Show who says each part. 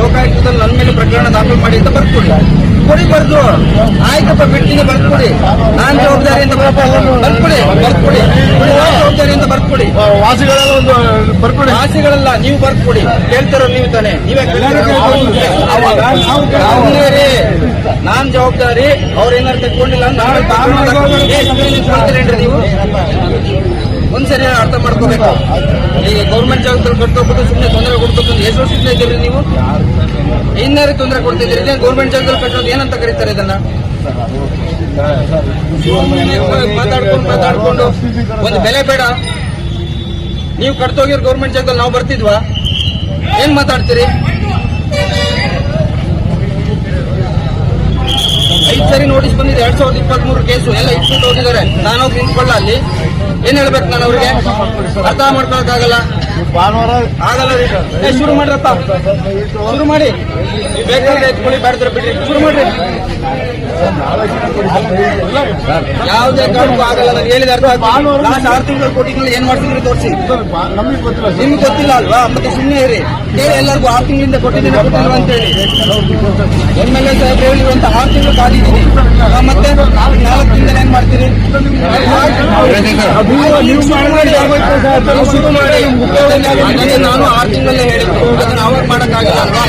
Speaker 1: ಲೋಕಾಯುಕ್ತದಲ್ಲಿ ನನ್ನ ಮೇಲೆ ಪ್ರಕರಣ ದಾಖಲು ಮಾಡಿ ಅಂತ ಬರ್ಕೊಡಿ ಕೊಡಿ ಬರ್ದು ಆಯ್ತಪ್ಪ ಬಿಡ್ತೀನಿ ಬರ್ಕೊಡಿ. ನಾನ್ ಜವಾಬ್ದಾರಿ ಅಂತ ಬರ್ಕೊಡಿ ಬರ್ಕೊಡಿ. ನಾನ್ ಜವಾಬ್ದಾರಿ ಅಂತ ಬರ್ಕೊಡಿ.
Speaker 2: ವಾಸಿಗಳೆಲ್ಲ ಒಂದು ಬರ್ಕೊಡಿ.
Speaker 1: ಆಸೆಗಳಲ್ಲ ನೀವು ಬರ್ಕೊಡಿ. ಕೇಳ್ತಾರೋ ನೀವು ತಾನೆ. ನೀವೇ ನಾನ್ ಜವಾಬ್ದಾರಿ ಅವ್ರ ಏನಾರು ತಗೊಂಡಿಲ್ಲ ಅಂತ ನಾಳೆ ನೀವು ಒಂದ್ಸರಿ ಅರ್ಥ ಮಾಡ್ಕೋಬೇಕು. ಈ ಗೌರ್ಮೆಂಟ್ ಜಾಗದಲ್ಲಿ ಬರ್ತೋಗ್ಬಿಟ್ಟು ಸುಮ್ಮನೆ ತೊಂದರೆ ಅಂತ ಎಷ್ಟು ವರ್ಷದಿಂದ ಇದ್ದೀರಿ ನೀವು? ಇನ್ನಾರು ತೊಂದರೆ ಕೊಡ್ತಿದ್ದೀರಿ? ಇದೇ ಗೌರ್ಮೆಂಟ್ ಜಾಗದಲ್ಲಿ ಕಟ್ಟೋದು ಏನಂತ ಕರೀತಾರೆ ಇದನ್ನ? ಮಾತಾಡ್ಕೊಂಡು ಮಾತಾಡ್ಕೊಂಡು ಒಂದು ಬೆಲೆ ಬೇಡ. ನೀವು ಕಟ್ತೋಗಿರೋ ಗೌರ್ಮೆಂಟ್ ಜಾಗದಲ್ಲಿ ನಾವು ಬರ್ತಿದ್ವಾ? ಏನ್ ಮಾತಾಡ್ತೀರಿ? ಐದು ಸರಿ ನೋಟಿಸ್ ಬಂದಿದೆ ಎರಡ್ ಸಾವಿರದ ಇಪ್ಪತ್ತ್ ಮೂರು ಕೇಸು. ಎಲ್ಲ ಇಟ್ಬಿಟ್ಟು ಹೋಗಿದ್ದಾರೆ. ನಾನು ಹೋಗಿ ನಿಂತ್ಕೊಳ್ಳ ಅಲ್ಲಿ. ಏನ್ ಹೇಳ್ಬೇಕು ನಾನು ಅವ್ರಿಗೆ? ಅರ್ಥ ಮಾಡ್ಕೊಳಕ್ಕಾಗಲ್ಲ.
Speaker 2: ಭಾನುವಾರ
Speaker 1: ಆಗಲ್ಲ ರೀ ಏ, ಶುರು ಮಾಡ್ರಪ್ಪ. ಶುರು ಮಾಡಿ. ಬೇಕಾದ್ರೆ ಎತ್ಕೊಳ್ಳಿ ಬಿಡ್ರಿ. ಶುರು ಮಾಡ್ರಿ. ಯಾವುದೇ ಕಾರಣಕ್ಕೂ ಆಗಲ್ಲ. ನಾನು ಹೇಳಿದ ಅರ್ಥ ಲಾಸ್ಟ್ ಆರು ತಿಂಗಳು ಕೋಟಿಗಳು ಏನ್ ಮಾಡ್ತಿದ್ರಿ ತೋರಿಸಿ.
Speaker 2: ನಮಗೆ ಗೊತ್ತಿಲ್ಲ. ಸರ್
Speaker 1: ನಿಮ್ಗೆ ಗೊತ್ತಿಲ್ಲ ಅಲ್ವಾ? ಮತ್ತೆ ಸುಮ್ಮನೆ ಇರಿ. ಹೇಳಿ ಎಲ್ಲರಿಗೂ ಆರು ತಿಂಗಳಿಂದ ಕೊಟ್ಟಿದ್ದೀನಿ ಅಂತ ಹೇಳಿ ಎಂ ಎಲ್ ಎ ಸಾಹೇಬ್ ಹೇಳಿರುವಂತ ಆರು ತಿಂಗಳು ಕಾದಿದ್ದೀನಿ ಮತ್ತೆ ನಾಲ್ಕು ತಿಂಗಳು ಏನ್ ಮಾಡ್ತೀರಿ ನೀವು ಶುರು ಮಾಡಿ ನೀವು ಶುರು ಮಾಡಿ ಅದನ್ನೇ ನಾನು ಆರು ತಿಂಗಳಲ್ಲೇ ಹೇಳಿದ್ದು. ಅದನ್ನು ಅವಾಗ ಮಾಡಕ್ಕಾಗಲ್ಲ. ಅಲ್ವಾ